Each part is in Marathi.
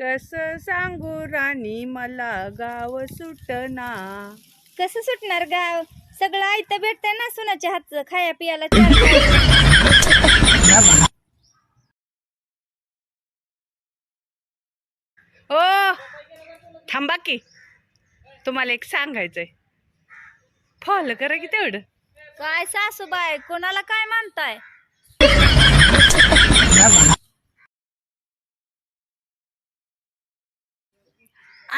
कस सांगू राणी मला गाव सुटना. कसं सुटणार गाव? सगळं आयतं भेटतंय ना सुनाच्या हातचं खाया पियाला चार खायला. ओ थांबा की. तुम्हाला एक सांगायचंय. फॉलो करा की तेवढं. काय सासूबाई कोणाला काय म्हणताय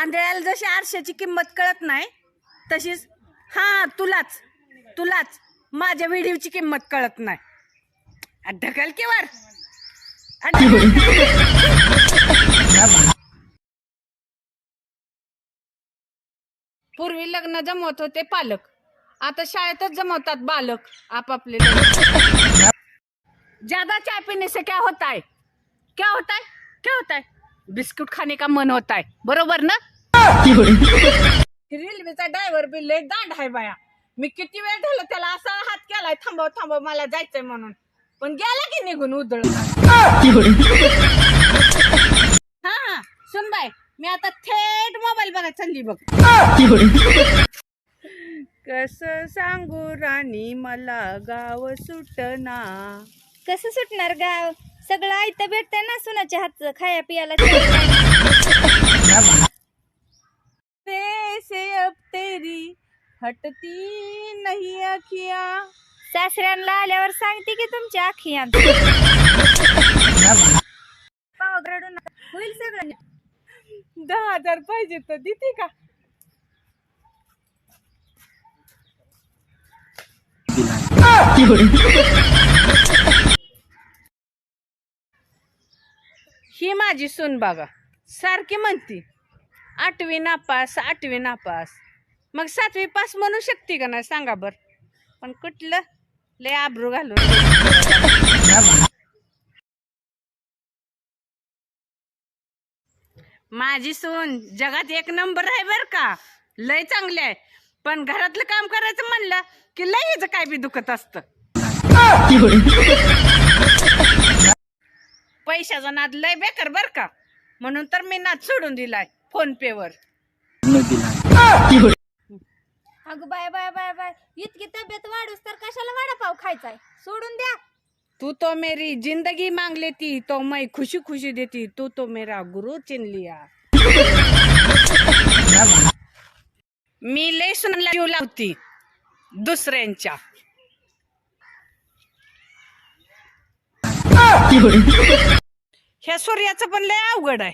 आंधळ्याला जशी आरशाची किंमत कळत नाही तशीच हा तुलाच तुलाच माझ्या व्हिडिओची किंमत कळत नाही. ढकल की पूर्वी लग्न जमवत होते पालक. आता शाळेतच जमवतात बालक आपापले ज्यादा चाय पीने से क्या होता है क्या होता है क्या होता है बिस्कुट खाने का मन होता है बरोबर ना? रेल्वेचा ड्रायव्हर बिल लय दांड आहे बाया. मी किती वेळ झालं त्याला असा हात केलाय थांबव थांबव मला जायचंय म्हणून. पण गेला की निघून उधळ हा हा. सुन बाय मी आता थेट मोबाईल बघायला चालली बघ. कस सांगू राणी मला गाव सुटना. कसं सुटणार गाव? सगळं आयतं भेटतंय ना सुनाच्या हातचं खाया पियाला. से अब तेरी हटती नहीं अखिया सासऱ्यांना आल्यावर सांगते की तुमच्या आखियात पाव रडू नका. होईल सगळं. दहा हजार पाहिजे तर देते का ही माझी सून बघा. सारखी म्हणती आठवी नापास आठवी नापास. मग सातवी पास म्हणू शकते का नाही सांगा बर. पण कुठलं? लय आबरू घालून. माझी सून जगात एक नंबर आहे बर का. लय चांगली आहे. पण घरातलं काम करायचं म्हणलं की लय हिचं काय बी दुखत असत. पैशाचा नाद लय बेकार बर का. म्हणून तर मी नाद सोडून दिलाय फोन पे वर अगं बाय बाय बाय बाय. इतकी तब्येत वाढूस तर कशाला वडापाव खायचाय? सोडून द्या. तू तो मेरी जिंदगी मांग लेती तो मैं खुशी खुशी देती. तू तो मेरा गुरु चिन लिया. मी लय सुनाला जीव लावती दुसऱ्यांच्या. ह्या सूर्याचं पण लय अवघड आहे.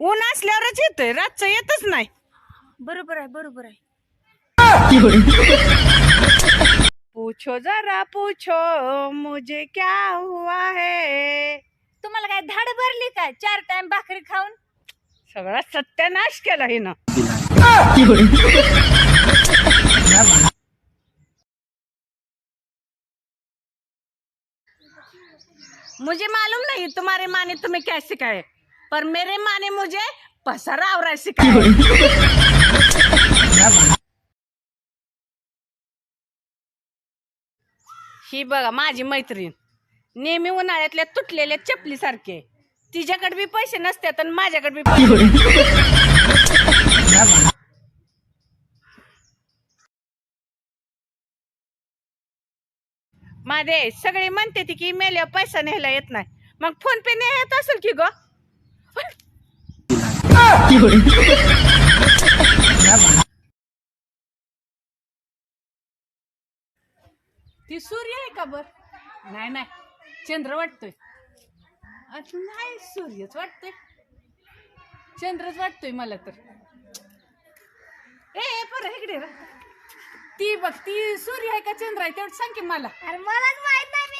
ऊन असल्यावरच येतंय रातचं येतच नाही. बरोबर आहे बरोबर आहे. पूछो जरा पूछो मुझे क्या हुआ है? तुम्हाला काय धाड भरली काय चार टाइम भाकरी खाऊन? सगळा सत्यानाश केला हिनं. मुझे मालूम नहीं तुम्हारे माँ ने तुम्हें क्या सिखाए पर मेरे माँ ने मुझे पसरा आवरा सिखाए। ही बघा माझी मैत्रीण नेहमी उन्हाळ्यातल्या तुटलेल्या चपली सारखे तिच्याकडे बी पैसे नसतात आणि माझ्याकडे बी पैसे माझे सगळे म्हणते ती की मेल्यावर पैसा न्यायला येत नाही. मग फोन पे नाही येत असेल की ग? ती सूर्य आहे का बर? नाही नाही. चंद्र वाटतोय. नाही सूर्यच वाटतोय. चंद्रच वाटतोय मला तर. ए पर इकडे ती बघ ती सूर्य आहे का चंद्र आहे तेवढं सांग की मला. अरे मलाच माहीत नाही मी